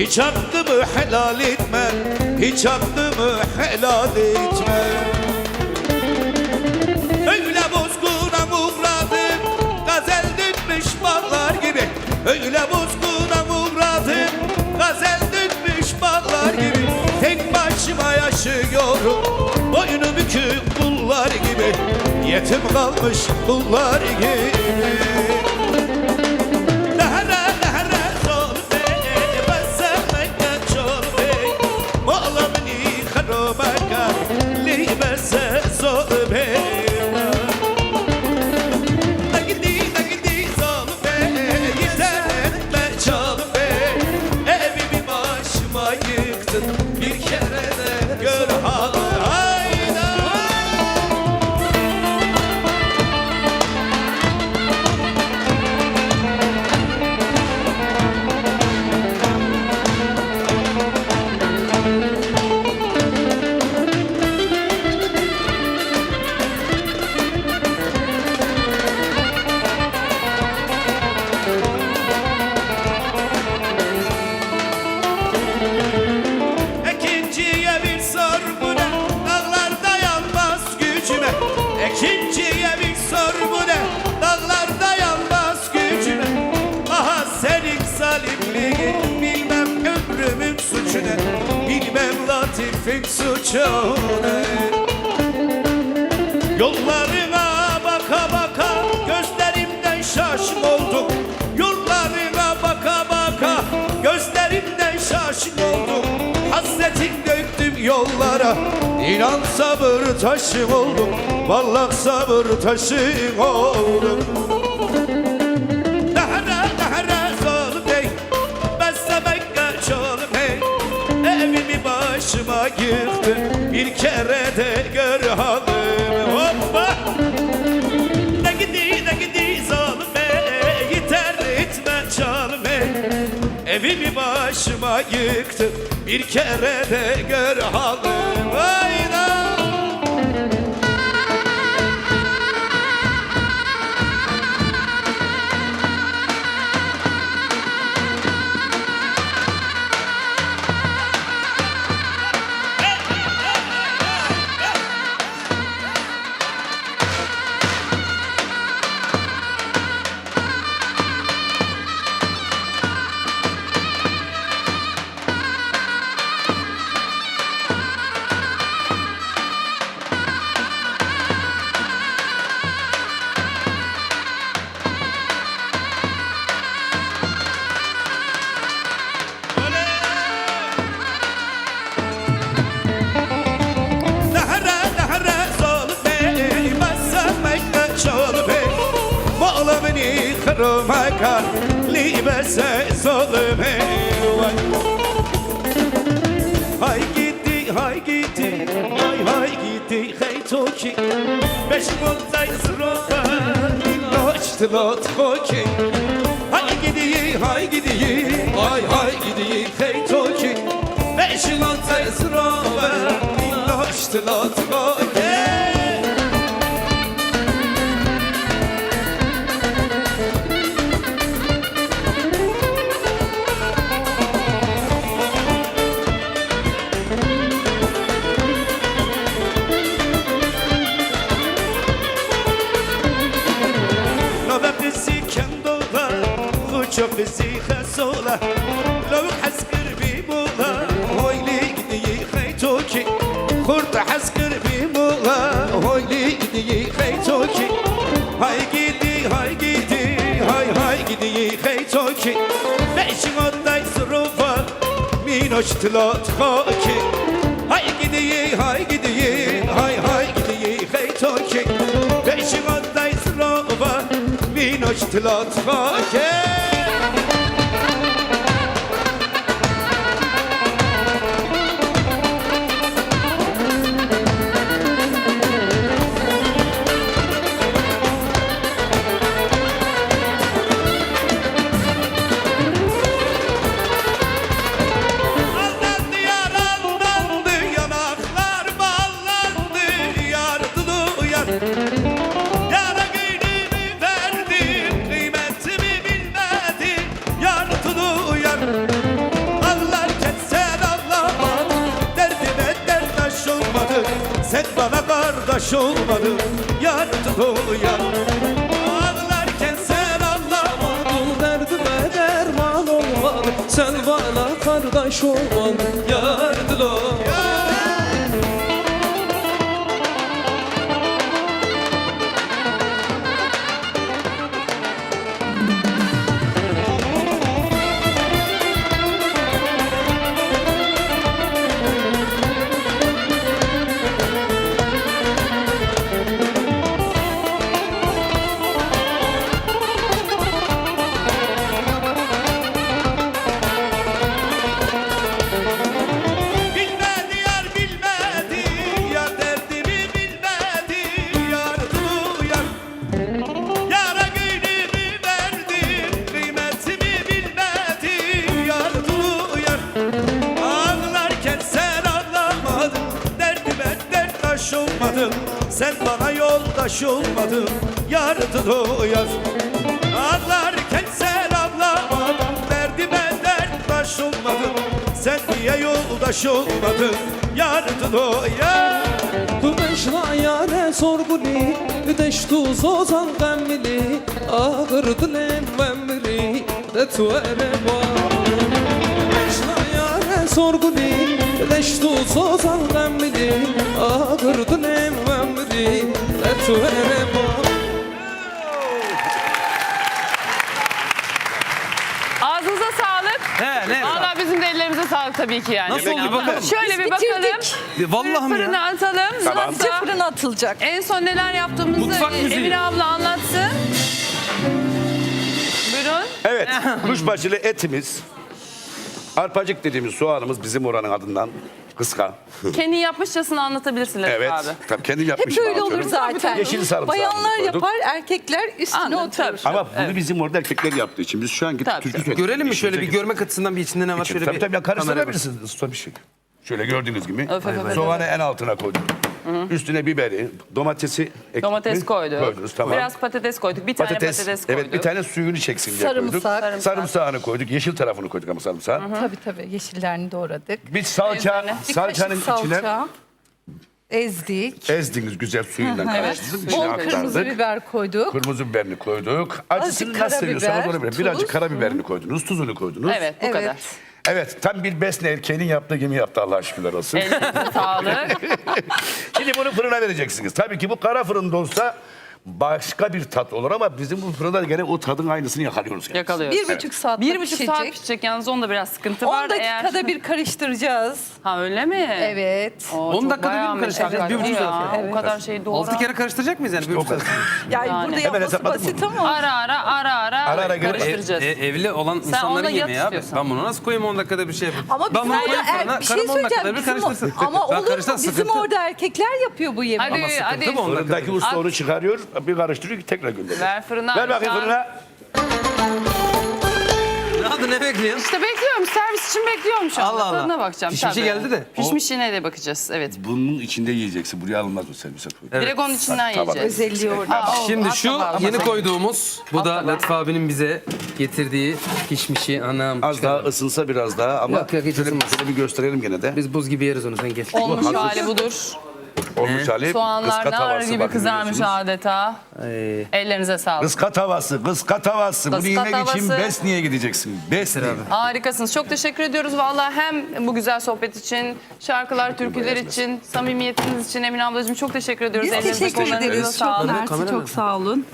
Hiç hakkımı helal etme Hiç hakkımı helal etme. Öyle bozguna uğradım Gazel dönmüş bağlar gibi. Öyle bozguna uğradım Gazel dönmüş bağlar gibi. Tek başıma yaşıyorum Boynu bükük kullar gibi. Yetim kalmış kullar gibi Bir kere latifin suçu ne Yollarına baka baka gözlerimden şaşık oldum Yollarına baka baka gözlerimden şaşık oldum Hasretin döktüm yollara İnan sabır taşım oldum Vallahi sabır taşım oldum yıktı. Bir kere de gör halimi. Hoppa! Ne gidi ne gidi zalim bey Yeter etme hey Evimi başıma yıktı. Bir kere de gör halimi. Hayda Bağlamını kırmaka Libese zalim bey Vay. Hay gitti hay gitti Hay hay gitti hey toki. Beş montay zroka Noć lot hoki Hay gidi hay gidi Hay hay gidi hey toki. Beş montay zroka خوشو بزيخ سولا لو حسكر بيبولا هوي لي قدي خيتوكي خورت حسكر بيبولا هوي لي قدي خيتوكي هاي قدي هاي قدي هاي هاي قدي خيتوكي ليش غداي صروفا مينوش تلات خاكي هاي قدي هاي قدي هاي هاي قدي خيتوكي ليش غداي صروفا مينوش تلات خاكي kardeş olmadın Yardım doyar Ağlarken sen anlamadın derdime derman olmalı. Sen bana kardeş olmalı Yardım ol Bilmedi bana yoldaş olmadın Yar duyar Ağlarken sen anlamadın Derdime derttaş olmadın Sen niye yoldaş olmadın? Yar duyar Tu beşla yare sorguli Üdeş tu zozan gemmili Ağır dilen vemmili De tu ere Beşla yare sorguli Üdeş tu zozan gemmili Ağır dilen vemmili Ağzınıza sağlık. He ne? Valla bizim de ellerimize sağlık tabii ki yani. Nasıl oldu bakalım? Şöyle bir bakalım. Bir Vallahi mi Fırına ya? atalım. Tamam. Hızlıca Fırına atılacak. En son neler yaptığımızı Mutfak müziği. Emine abla anlatsın. Buyurun. Evet, kuşbaşılı etimiz, arpacık dediğimiz soğanımız bizim oranın adından kıska. Kendin yapmışçasını anlatabilirsin Latif Evet, abi. tabii kendim Hep yapmışım. böyle olur anlatıyorum. zaten. Yeşil sarımsağı Bayanlar koyduk. yapar, erkekler üstüne Anladım, oturur. tabii. Ama bunu bizim orada erkekler yaptığı için biz şu an gidip Tabii, türkü tabii. söyledik. Görelim mi şöyle bir görmek açısından bir içinde ne var şöyle Tabii bir tabii ya kameraya karıştırabilirsiniz usta bir şey. Şöyle gördüğünüz gibi. Öf, öf, öf, Soğanı en altına koyduk. Üstüne biberi, domatesi ektik Domates koyduk. Koydunuz tamam. Biraz patates koyduk. Bir tane patates, koyduk. evet bir tane suyunu çeksin diye Sarımsak. koyduk. Sarımsak. Sarımsağını koyduk. Yeşil tarafını koyduk ama sarımsağı. Tabii tabii yeşillerini doğradık. Bir salça, Üzerine. Bir salçanın kaşık içine salça. Ezdik. ezdiniz güzel suyundan Evet. karıştırdık. içine Bol kırmızı aktardık. biber koyduk. Kırmızı biberini koyduk. Acısını Azıcık nasıl seviyorsanız karabiber, onu bilir. tuz. Birazcık karabiberini koydunuz, tuzunu koydunuz. Evet bu Evet. kadar. Evet, tam bir besne erkeğinin yaptığı gibi yaptı Allah şükürler olsun. Elinize sağlık. Şimdi bunu fırına vereceksiniz. Tabii ki bu kara fırında olsa başka bir tat olur ama bizim bu fırında gene o tadın aynısını yakalıyoruz. Yani. Yakalıyoruz. Bir buçuk saat Bir buçuk saat pişecek. pişecek. Yalnız onda biraz sıkıntı var. 10 dakikada bir karıştıracağız. Ha öyle mi? Evet. Oo, 10 çok dakikada bir mi karıştıracağız? meşakkatli Bir buçuk ya. saat. O kadar şeyi doğru. 6 kere karıştıracak mıyız yani? Bir buçuk saat? Yani, Yani. burada yapması hesapladık basit ama. Ara ara ara ara, Ara ara karıştıracağız. E, e, evli olan onunla insanların yat yemeği abi. istiyorsan. Ben bunu nasıl koyayım 10 dakikada bir şey yapayım? Ama ben bizim bunu orada koyayım er, fırına, bir şey karım 10 dakikada söyleyeceğim. bir Bizim, karıştırsın. ama Ben olur mu? karıştırsam Bizim sıkıntı. orada erkekler yapıyor bu yemeği. Hadi sıkıntı hadi. bu. On dakika. Fırındaki usta onu çıkarıyor, bir karıştırıyor, tekrar gönderiyor. Ver fırına. Ver bakayım fırına. Ne adı ne bekliyorsun? İşte bekliyorum. Servis için bekliyorum şu anda. Allah Allah. Tadına bakacağım. Pişmişi tabii. geldi de. Pişmişine de bakacağız. Evet. Bunun içinde yiyeceksin. Buraya alınmaz o servise koy. Direkt onun içinden yiyeceğiz. Özelliği orada. Aa, Şimdi şu tabağı. yeni koyduğumuz, bu da. Latif abinin bize getirdiği pişmişi anam. Az daha ısınsa biraz daha ama Yok, yok, hiç şöyle, ısınmaz. şöyle bir gösterelim gene de. Biz buz gibi yeriz onu sen gel. Olmuş hali budur. Olmuş hali. Soğanlar nar gibi bakın kızarmış adeta. Ay. Ellerinize sağlık. Kıska tavası, kıska tavası. Bunu Kıska yemek için tavası. Besni'ye gideceksin. Besni. Harikasınız. Çok teşekkür ediyoruz vallahi hem bu güzel sohbet için, şarkılar, türküler için, samimiyetiniz için Emine ablacığım çok teşekkür ediyoruz. Biz Ellerinize teşekkür kollarınıza ederiz. Çok sağlık. mersi, çok sağ olun.